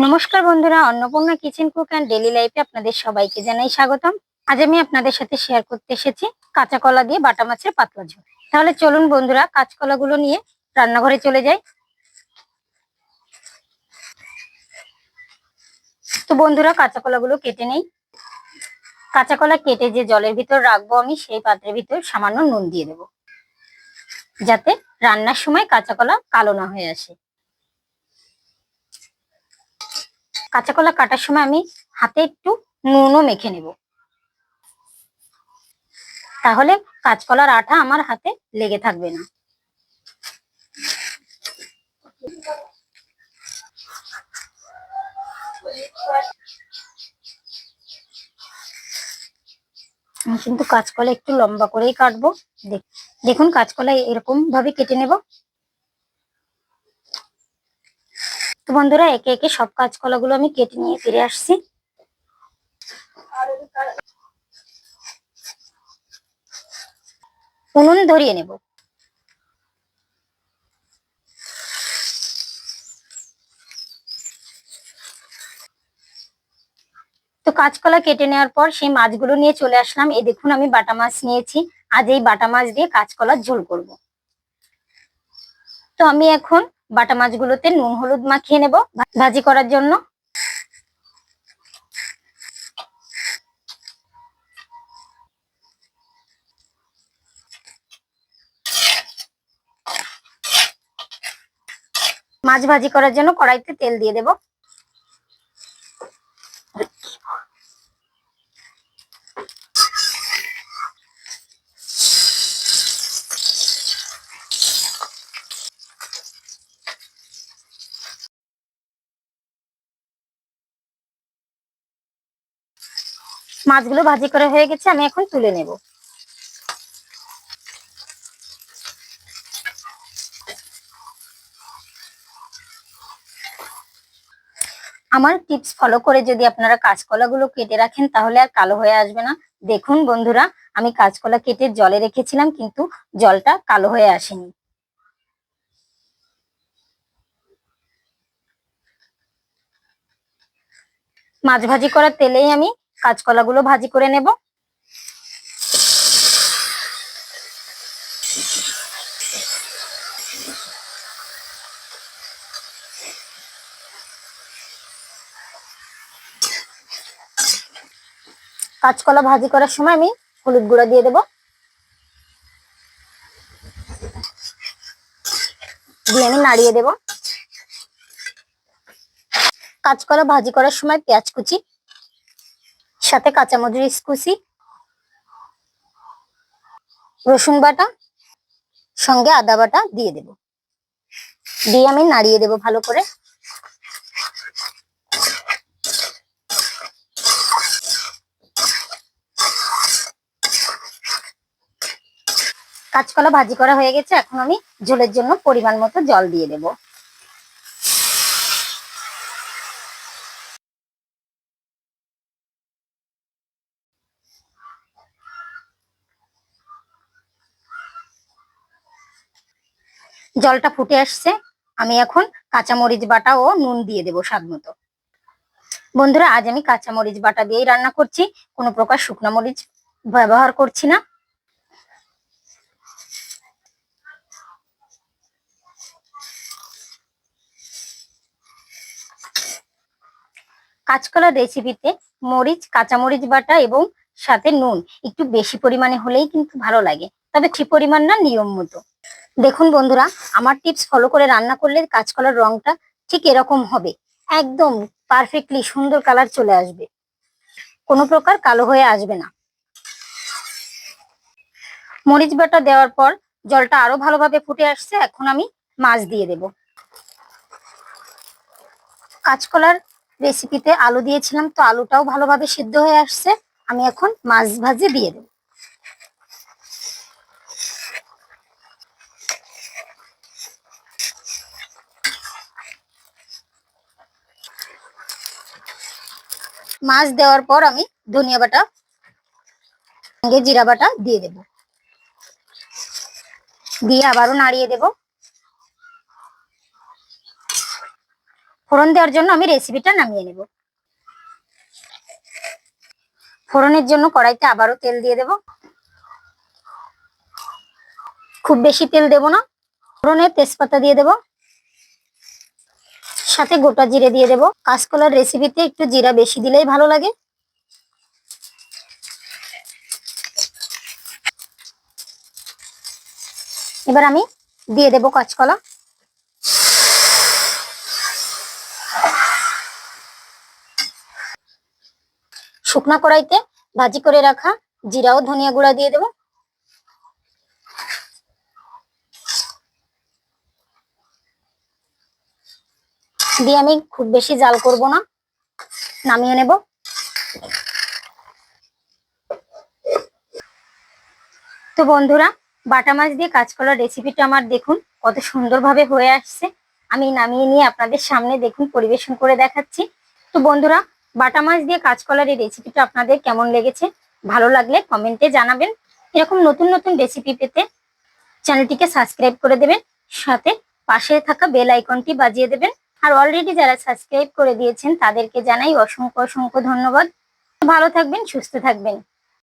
নমস্কার বন্ধুরা, Annapurna kitchen cook and daily লাইফে আপনাদের সবাইকে জানাই স্বাগতম। আজ আমি আপনাদের সাথে শেয়ার করতে এসেছি কাঁচা কলা দিয়ে বাটা মাছের পাতলা ঝোল। তাহলে চলুন বন্ধুরা, কাঁচকলাগুলো নিয়ে রান্নাঘরে চলে যাই। তো বন্ধুরা কাঁচা কলাগুলো কেটে নেই। কাঁচা কলা কেটে যে জলের ভিতর রাখব আমি, সেই পাত্রের ভিতর সামান্য নুন দিয়ে দেবো। যাতে রান্নার সময় কাঁচা কলা কালো না হয়ে আসে। কাঁচা কলা কাটার সময় আমি হাতে একটু নুনও মেখে নেব। তাহলে কাঁচকলার আঠা আমার হাতে লেগে থাকবে না। কিন্তু কাঁচকলা একটু লম্বা করেই কাটবো। দেখ- দেখুন কাঁচকলা এরকম ভাবে কেটে নেব তো বন্ধুরা, একে একে সব কাঁচকলাগুলো আমি কেটে নিয়ে ফিরে আসছি। উনুন ধরিয়ে নেব। তো কাঁচকলা কেটে নেওয়ার পর সেই মাছগুলো নিয়ে চলে আসলাম। এই দেখুন, আমি বাটা মাছ নিয়েছি। আজ এই বাটা মাছ দিয়ে কাঁচকলার ঝোল করব। তো আমি এখন বাটা মাছগুলোতে নুন, হলুদ মাখিয়ে নেব ভাজি করার জন্য। মাছ ভাজি করার জন্য কড়াইতে তেল দিয়ে দেব। মাছগুলো ভাজি করে হয়ে গেছে, আমি এখন তুলে নেব। আমার টিপস ফলো করে যদি আপনারা কাঁচকলাগুলো কেটে রাখেন, তাহলে আর কালো হয়ে আসবে না। দেখুন বন্ধুরা, আমি কাঁচকলা কেটে জলে রেখেছিলাম, কিন্তু জলটা কালো হয়ে আসেনি। মাছ ভাজি করার তেলেই আমি কাঁচকলাগুলো ভাজি করে নেব। কাঁচকলা ভাজি করার সময় আমি হলুদ গুঁড়া দিয়ে দেব। দিয়ে আমি নাড়িয়ে দেব। কাঁচকলা ভাজি করার সময় পেঁয়াজ কুচি সাথে কাঁচামরিচ কুচি রসুন বাটা, সঙ্গে আদা বাটা দিয়ে দেব। দিয়ে আমি নাড়িয়ে দেব ভালো করে। কাঁচকলা ভাজি করা হয়ে গেছে, এখন আমি ঝোলের জন্য পরিমাণ মতো জল দিয়ে দেব। জলটা ফুটে আসছে, আমি এখন কাঁচামরিচ বাটা ও নুন দিয়ে দেবো স্বাদ মতো। বন্ধুরা, আজ আমি কাঁচামরিচ বাটা দিয়েই রান্না করছি, কোনো প্রকার শুকনো মরিচ ব্যবহার করছি না। কাঁচকলার রেসিপিতে মরিচ, কাঁচামরিচ বাটা এবং সাথে নুন একটু বেশি পরিমাণে হলেই কিন্তু ভালো লাগে, তবে ঠিক পরিমাণ না, নিয়ম মতো। দেখুন বন্ধুরা, আমার টিপস ফলো করে রান্না করলে কাঁচকলার রংটা ঠিক এরকম হবে। একদম পারফেক্টলি সুন্দর কালার চলে আসবে। কোনো প্রকার কালো হয়ে আসবে না। মরিচ বাটা দেওয়ার পর জলটা আরও ভালোভাবে ফুটে আসছে, এখন আমি মাছ দিয়ে দেব। কাঁচকলার রেসিপিতে আলু দিয়েছিলাম, তো আলুটাও ভালোভাবে সিদ্ধ হয়ে আসছে, আমি এখন মাছ ভাজি দিয়ে দেব। মাছ দেওয়ার পর আমি ধনিয়া বাটা, সঙ্গে জিরা বাটা দিয়ে দেব। দিয়ে আবারও নাড়িয়ে দেব। ফোড়ন দেওয়ার জন্য আমি রেসিপিটা নামিয়ে নেব। ফোড়নের জন্য কড়াইতে আবারও তেল দিয়ে দেব। খুব বেশি তেল দেব না। ফোড়নে তেজপাতা দিয়ে দেব। সাথে গোটা জিরে দিয়ে দেব। কাঁচকলার রেসিপিতে একটু জিরা বেশি দিলেই ভালো লাগে। এবার আমি দিয়ে দেব কাঁচকলা। শুকনা কড়াইতে ভাজি করে রাখা জিরা ও ধনিয়া গুঁড়া দিয়ে দেব। দিয়ে আমি খুব বেশি জাল করব না। নামিয়ে নেব। তো বন্ধুরা, বাটা মাছ দিয়ে কাঁচকলার রেসিপিটা আমার দেখুন, কত সুন্দরভাবে হয়ে আসছে। আমি নামিয়ে নিয়ে আপনাদের সামনে দেখুন, পরিবেশন করে দেখাচ্ছি। তো বন্ধুরা, বাটা মাছ দিয়ে কাঁচকলার এই রেসিপিটা আপনাদের কেমন লেগেছে? ভালো লাগলে কমেন্টে জানাবেন। এরকম নতুন নতুন রেসিপি পেতে চ্যানেলটিকে সাবস্ক্রাইব করে দেবেন। সাথে পাশে থাকা বেল আইকনটি বাজিয়ে দেবেন। আর অলরেডি যারা সাবস্ক্রাইব করে দিয়েছেন তাদেরকে জানাই অসংখ্য অসংখ্য ধন্যবাদ। ভালো থাকবেন, সুস্থ থাকবেন।